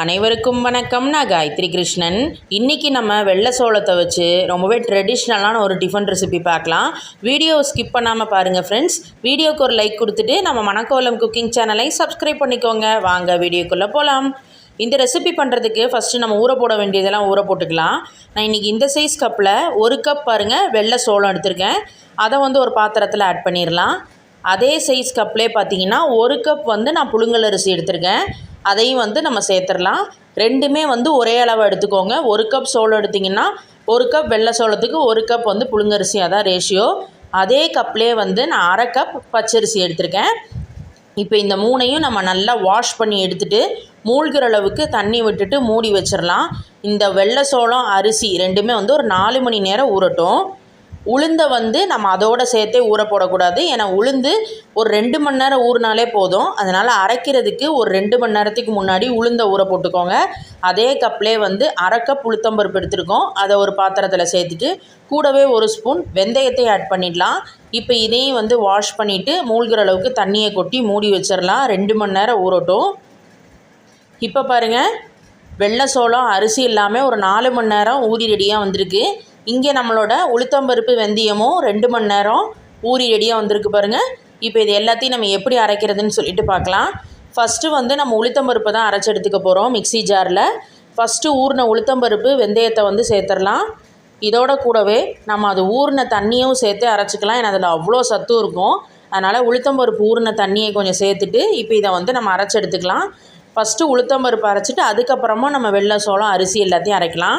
அனைவருக்கும் வணக்கம். நான் காயத்ரி கிருஷ்ணன். இன்றைக்கி நம்ம வெள்ளை சோளத்தை வச்சு ரொம்பவே ட்ரெடிஷ்னலான ஒரு டிஃபன் ரெசிபி பார்க்கலாம். வீடியோ ஸ்கிப் பண்ணாமல் பாருங்கள் ஃப்ரெண்ட்ஸ் வீடியோக்கு ஒரு லைக் கொடுத்துட்டு நம்ம மணக்கோலம் குக்கிங் சேனலை சப்ஸ்கிரைப் பண்ணிக்கோங்க. வாங்க வீடியோக்குள்ளே போகலாம் இந்த ரெசிபி பண்ணுறதுக்கு ஃபஸ்ட்டு நம்ம ஊற போட வேண்டியதெல்லாம் ஊற போட்டுக்கலாம். நான் இன்றைக்கி இந்த சைஸ் கப்பில் ஒரு கப் பாருங்கள் வெள்ளை சோளம் எடுத்திருக்கேன். அதை வந்து ஒரு பாத்திரத்தில் ஆட் பண்ணிடலாம் அதே சைஸ் கப்லேயே பார்த்தீங்கன்னா ஒரு கப் வந்து நான் புழுங்கல் அரிசி எடுத்திருக்கேன். அதையும் வந்து நம்ம சேர்த்துடலாம். ரெண்டுமே வந்து ஒரே அளவு எடுத்துக்கோங்க. ஒரு கப் சோளம் எடுத்திங்கன்னா ஒரு கப் வெள்ளை சோளத்துக்கு ஒரு கப் வந்து புழுங்கரிசியாக தான் ரேஷியோ அதே கப்லேயே வந்து நான் அரை கப் பச்சரிசி எடுத்திருக்கேன். இப்போ இந்த மூணையும் நம்ம நல்லா வாஷ் பண்ணி எடுத்துட்டு மூழ்கிற அளவுக்கு தண்ணி விட்டுட்டு மூடி வச்சிடலாம். இந்த வெள்ளை சோளம் அரிசி ரெண்டுமே வந்து ஒரு நாலு மணி நேரம் ஊறட்டும். உளுந்தை வந்து நம்ம அதோட சேர்த்தே ஊற போடக்கூடாது. ஏன்னா உளுந்து ஒரு ரெண்டு மணி நேரம் ஊறினாலே போதும். அதனால் அரைக்கிறதுக்கு ஒரு ரெண்டு மணி நேரத்துக்கு முன்னாடி உளுந்தை ஊற போட்டுக்கோங்க. அதே கப்லே வந்து அரைக்க புளுத்தம்பருப்பு எடுத்துருக்கோம். அதை ஒரு பாத்திரத்தில் சேர்த்துட்டு கூடவே ஒரு ஸ்பூன் வெந்தயத்தை ஆட் பண்ணிடலாம். இப்போ இதையும் வந்து வாஷ் பண்ணிவிட்டு மூழ்கிற அளவுக்கு தண்ணியை கொட்டி மூடி வச்சிடலாம் ரெண்டு மணி நேரம் ஊறட்டும். இப்போ பாருங்கள் வெள்ளை சோளம் அரிசி இல்லாமல் ஒரு நாலு மணி நேரம் ஊறி ரெடியாக வந்திருக்கு. இங்கே நம்மளோட உளுத்தம்பருப்பு வெந்தயமும் ரெண்டு மணி நேரம் ஊறி ரெடியாக வந்திருக்கு பாருங்கள் இப்போ இது எல்லாத்தையும் நம்ம எப்படி அரைக்கிறதுன்னு சொல்லிட்டு பார்க்கலாம். ஃபஸ்ட்டு வந்து நம்ம உளுத்தம்பருப்பு தான் அரைச்சி எடுத்துக்க போகிறோம் மிக்ஸி ஜாரில் ஃபஸ்ட்டு ஊறின உளுத்தம்பருப்பு வெந்தயத்தை வந்து சேர்த்துடலாம். இதோட கூடவே நம்ம அது ஊறின தண்ணியும் சேர்த்து அரைச்சிக்கலாம். ஏன்னா அதில் அவ்வளோ சத்து இருக்கும். அதனால் உளுத்தம்பருப்பு ஊறின தண்ணியை கொஞ்சம் சேர்த்துட்டு இப்போ இதை வந்து நம்ம அரைச்சி எடுத்துக்கலாம். ஃபஸ்ட்டு உளுத்தம்பருப்பு அரைச்சிட்டு அதுக்கப்புறமா நம்ம வெள்ளை சோளம் அரிசி எல்லாத்தையும் அரைக்கலாம்.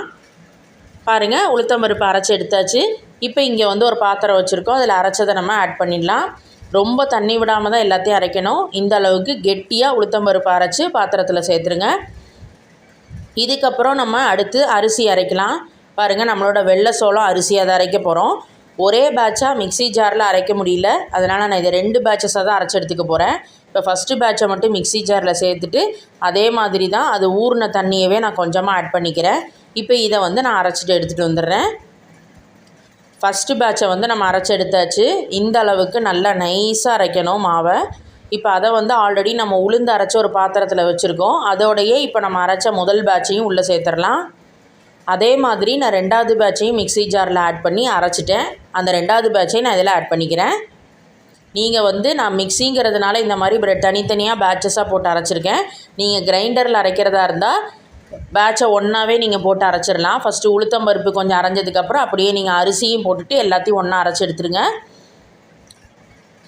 பாருங்கள் உளுத்தம்பருப்பு அரைச்சி எடுத்தாச்சு. இப்போ இங்கே வந்து ஒரு பாத்திரம் வச்சுருக்கோம். அதில் அரைச்சதை நம்ம ஆட் பண்ணிடலாம். ரொம்ப தண்ணி விடாமல் தான் எல்லாத்தையும் அரைக்கணும். இந்த அளவுக்கு கெட்டியாக உளுத்தம் பருப்பு அரைச்சி பாத்திரத்தில் சேர்த்துருங்க. இதுக்கப்புறம் நம்ம அடுத்து அரிசி அரைக்கலாம். பாருங்கள் நம்மளோட வெள்ளை சோளம் அரிசி அதை அரைக்க போகிறோம் ஒரே பேட்சாக மிக்ஸி ஜாரில் அரைக்க முடியல. அதனால் நான் இதை ரெண்டு பேட்சஸாக தான் அரைச்சி எடுத்துக்க போகிறேன் இப்போ ஃபஸ்ட்டு பேட்சை மட்டும் மிக்ஸி ஜாரில் சேர்த்துட்டு அதே மாதிரி தான் அது ஊறின தண்ணியவே நான் கொஞ்சமாக ஆட் பண்ணிக்கிறேன். இப்போ இதை வந்து நான் அரைச்சிட்டு எடுத்துகிட்டு வந்துடுறேன். ஃபஸ்ட்டு பேட்சை வந்து நம்ம அரைச்சி எடுத்தாச்சு. இந்த அளவுக்கு நல்லா நைஸாக அரைக்கணும் மாவை. இப்போ அதை வந்து ஆல்ரெடி நம்ம உளுந்து அரைச்ச ஒரு பாத்திரத்தில் வச்சுருக்கோம். அதோடையே இப்போ நம்ம அரைச்ச முதல் பேட்சையும் உள்ளே சேர்த்துடலாம். அதே மாதிரி நான் ரெண்டாவது பேட்சையும் மிக்ஸி ஜாரில் ஆட் பண்ணி அரைச்சிட்டேன். அந்த ரெண்டாவது பேட்சையும் நான் இதில் ஆட் பண்ணிக்கிறேன். நீங்கள் வந்து நான் மிக்ஸிங்கிறதுனால இந்த மாதிரி தனித்தனியாக பேட்சஸாக போட்டு அரைச்சிருக்கேன். நீங்கள் கிரைண்டரில் அரைக்கிறதா இருந்தால் பேட்சை ஒன்றாவே நீங்கள் போட்டு அரைச்சிடலாம். ஃபஸ்ட்டு உளுத்தம்பருப்பு கொஞ்சம் அரைஞ்சதுக்கப்புறம் அப்படியே நீங்கள் அரிசியும் போட்டுட்டு எல்லாத்தையும் ஒன்றா அரைச்சி எடுத்துருங்க.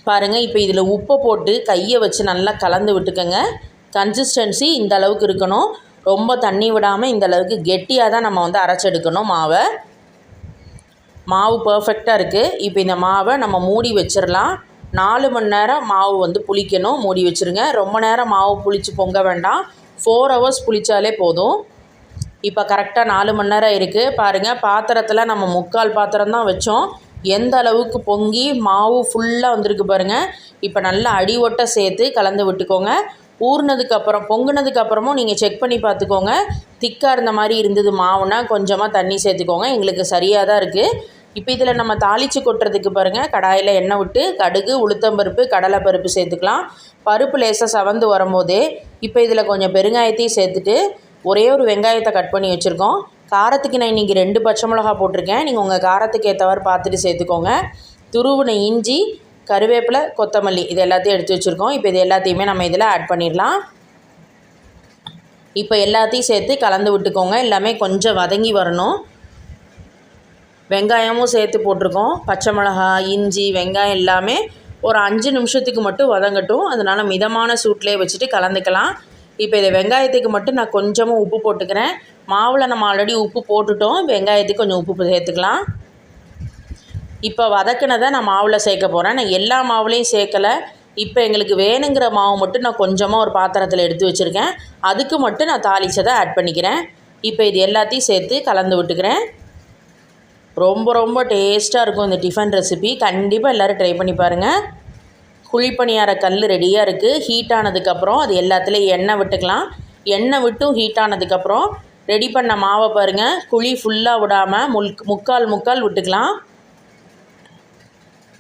பாருங்கள் இப்போ இதில் உப்பை போட்டு கையை வச்சு நல்லா கலந்து விட்டுக்கோங்க. கன்சிஸ்டன்சி இந்த அளவுக்கு இருக்கணும். ரொம்ப தண்ணி விடாமல் இந்த அளவுக்கு கெட்டியாக தான் நம்ம வந்து அரைச்செடுக்கணும் மாவை. மாவு பர்ஃபெக்டாக இருக்குது இப்போ இந்த மாவை நம்ம மூடி வச்சிடலாம். நாலு மணி நேரம் மாவு வந்து புளிக்கணும். மூடி வச்சுருங்க. ரொம்ப நேரம் மாவு புளிச்சு பொங்க வேண்டாம். ஃபோர் ஹவர்ஸ் புளித்தாலே போதும். இப்போ கரெக்டாக நாலு மணி நேரம் இருக்குது பாருங்கள் பாத்திரத்தில் நம்ம முக்கால் பாத்திரம் தான் வச்சோம். எந்த அளவுக்கு பொங்கி மாவு ஃபுல்லாக வந்திருக்கு பாருங்கள் இப்போ நல்லா அடி ஒட்ட சேர்த்து கலந்து விட்டுக்கோங்க. ஊறினதுக்கப்புறம் பொங்குனதுக்கப்புறமும் நீங்கள் செக் பண்ணி பார்த்துக்கோங்க. திக்காக இருந்த மாதிரி இருந்தது மாவுனா கொஞ்சமாக தண்ணி சேர்த்துக்கோங்க. எங்களுக்கு சரியாக தான் இருக்குது இப்போ இதில் நம்ம தாளித்து கொட்டுறதுக்கு பாருங்கள் கடாயில் எண்ணெய் விட்டு கடுகு உளுத்தம்பருப்பு கடலைப்பருப்பு சேர்த்துக்கலாம். பருப்பு லேசாக சவந்து வரும்போதே இப்போ இதில் கொஞ்சம் பெருங்காயத்தையும் சேர்த்துட்டு ஒரே ஒரு வெங்காயத்தை கட் பண்ணி வச்சுருக்கோம். காரத்துக்கு நான் இன்றைக்கி ரெண்டு பச்சை மிளகா போட்டிருக்கேன். நீங்கள் உங்கள் காரத்துக்கு ஏற்றவாறு பார்த்துட்டு சேர்த்துக்கோங்க. துருவின இஞ்சி கருவேப்பிலை கொத்தமல்லி இது எல்லாத்தையும் எடுத்து வச்சுருக்கோம். இப்போ இது எல்லாத்தையுமே நம்ம இதில் ஆட் பண்ணிடலாம். இப்போ எல்லாத்தையும் சேர்த்து கலந்து விட்டுக்கோங்க. எல்லாமே கொஞ்சம் வதங்கி வரணும். வெங்காயமும் சேர்த்து போட்டிருக்கோம். பச்சை மிளகா இஞ்சி வெங்காயம் எல்லாமே ஒரு அஞ்சு நிமிஷத்துக்கு மட்டும் வதங்கட்டும். அதனால் மிதமான சூட்லேயே வச்சுட்டு கலந்துக்கலாம். இப்போ இதை வெங்காயத்துக்கு மட்டும் நான் கொஞ்சமாக உப்பு போட்டுக்கிறேன். மாவில் நம்ம ஆல்ரெடி உப்பு போட்டுட்டோம். வெங்காயத்துக்கு கொஞ்சம் உப்பு சேர்த்துக்கலாம். இப்போ வதக்குனதை நான் மாவில் சேர்க்க போகிறேன் நான் எல்லா மாவுலேயும் சேர்க்கலை. இப்போ எங்களுக்கு வேணுங்கிற மாவு மட்டும் நான் கொஞ்சமாக ஒரு பாத்திரத்தில் எடுத்து வச்சுருக்கேன். அதுக்கு மட்டும் நான் தாளிச்சதை ஆட் பண்ணிக்கிறேன். இப்போ இது எல்லாத்தையும் சேர்த்து கலந்து விட்டுக்கிறேன். ரொம்ப ரொம்ப டேஸ்ட்டாக இருக்கும் இந்த டிஃபன் ரெசிபி. கண்டிப்பாக எல்லோரும் ட்ரை பண்ணி பாருங்கள் குழிப்பணியார கல் ரெடியாக இருக்குது ஹீட் ஆனதுக்கப்புறம் அது எல்லாத்துலேயும் எண்ணெய் விட்டுக்கலாம். எண்ணெய் விட்டும் ஹீட் ஆனதுக்கப்புறம் ரெடி பண்ண மாவை பாருங்கள் குழி ஃபுல்லாக விடாமல் முல் முக்கால் முக்கால் விட்டுக்கலாம்.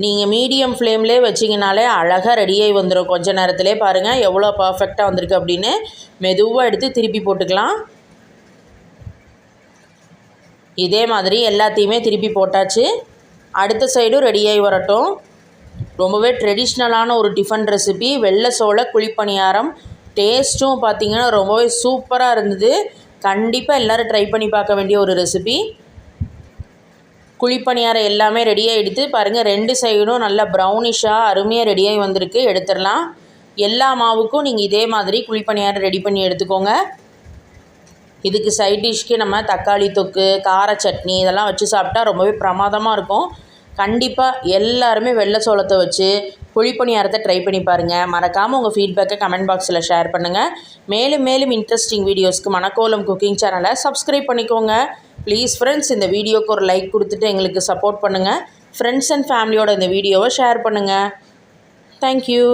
நீங்கள் மீடியம் ஃப்ளேம்லே வச்சிங்கனாலே அழகாக ரெடியாகி வந்துடும் கொஞ்ச நேரத்திலே பாருங்கள் எவ்வளோ பர்ஃபெக்டாக வந்திருக்கு அப்படின்னு. மெதுவாக எடுத்து திருப்பி போட்டுக்கலாம். இதே மாதிரி எல்லாத்தையுமே திருப்பி போட்டாச்சு. அடுத்த சைடும் ரெடியாகி வரட்டும். ரொம்பவே ட்ரெடிஷ்னலான ஒரு டிஃபன் ரெசிபி வெள்ளை சோள குழிப்பணியாரம். டேஸ்ட்டும் பார்த்தீங்கன்னா ரொம்பவே சூப்பராக இருந்தது. கண்டிப்பாக எல்லோரும் ட்ரை பண்ணி பார்க்க வேண்டிய ஒரு ரெசிபி குழிப்பணியாரம் எல்லாமே ரெடியாக எடுத்து பாருங்கள் ரெண்டு சைடும் நல்லா ப்ரௌனிஷாக அருமையாக ரெடியாகி வந்திருக்கு. எடுத்துடலாம். எல்லா மாவுக்கும் நீங்கள் இதே மாதிரி குழிப்பணியாரம் ரெடி பண்ணி எடுத்துக்கோங்க. இதுக்கு சைட் டிஷ்க்கு நம்ம தக்காளி தொக்கு கார சட்னி இதெல்லாம் வச்சு சாப்பிட்டா ரொம்பவே பிரமாதமாக இருக்கும். கண்டிப்பாக எல்லாருமே வெள்ளை சோளத்தை வச்சு குழிப்பணியாரத்தை ட்ரை பண்ணி பாருங்கள் மறக்காமல் உங்கள் ஃபீட்பேக்கை கமெண்ட் பாக்ஸில் ஷேர் பண்ணுங்கள் மேலும் மேலும் இன்ட்ரெஸ்டிங் வீடியோஸ்க்கு மணக்கோலம் குக்கிங் சேனலை சப்ஸ்கிரைப் பண்ணிக்கோங்க. ப்ளீஸ் ஃப்ரெண்ட்ஸ் இந்த வீடியோக்கு ஒரு லைக் கொடுத்துட்டு எங்களுக்கு சப்போர்ட் பண்ணுங்கள் ஃப்ரெண்ட்ஸ் அண்ட் ஃபேமிலியோட இந்த வீடியோவை ஷேர் பண்ணுங்கள் தேங்க்யூ